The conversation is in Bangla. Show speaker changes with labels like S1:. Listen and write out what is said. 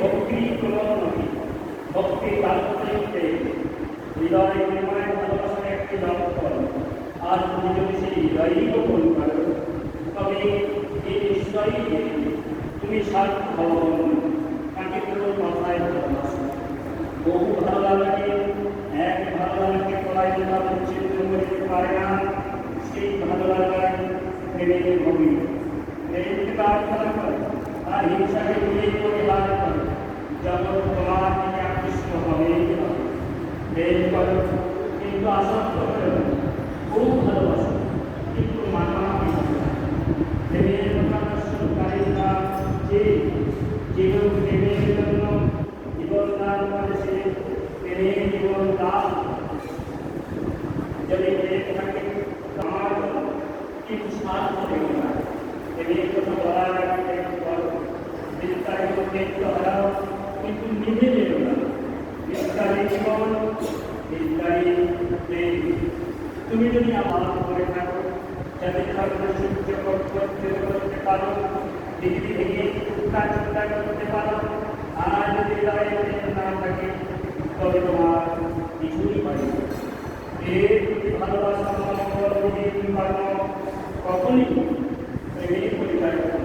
S1: ভক্তি কোনো ভক্তি তাৎপর্যে হৃদয় প্রেমায় ভালোবাসার একটি লক্ষণ আর তুমি যদি সেই হৃদয়ই গোপন করো তবে এই নিশ্চয়ই তুমি সার্থভবন তাকে পারে না সেই ভালো লাগায় প্রেমের ভূমি প্রেমকে প্রার্থনা করে আর হিংসাকে দূরে পরিহার করে যখন তোমার দিকে আকৃষ্ট হবে প্রেম করো কিন্তু আসক্ত করো খুব ভালোবাসো। যদি প্রেম থাকে আমার কিছু স্বার্থ দেখবে না প্রেমের কথা বলার আগে প্রেম করো বিস্তারিত প্রেম তো হারাও কিন্তু নিজে যেও না বিস্তারিত জীবন বিস্তারিত প্রেম তুমি যদি আমার করে থাকো যাতে সর্ব সূর্য করতে করতে পারো ডিগ্রি থেকে চিন্তা চিন্তা করতে পারো আর যদি প্রেম না থাকে তবে তোমার কিছুই পারে এর কখনই প্রেমের পরিচয় করে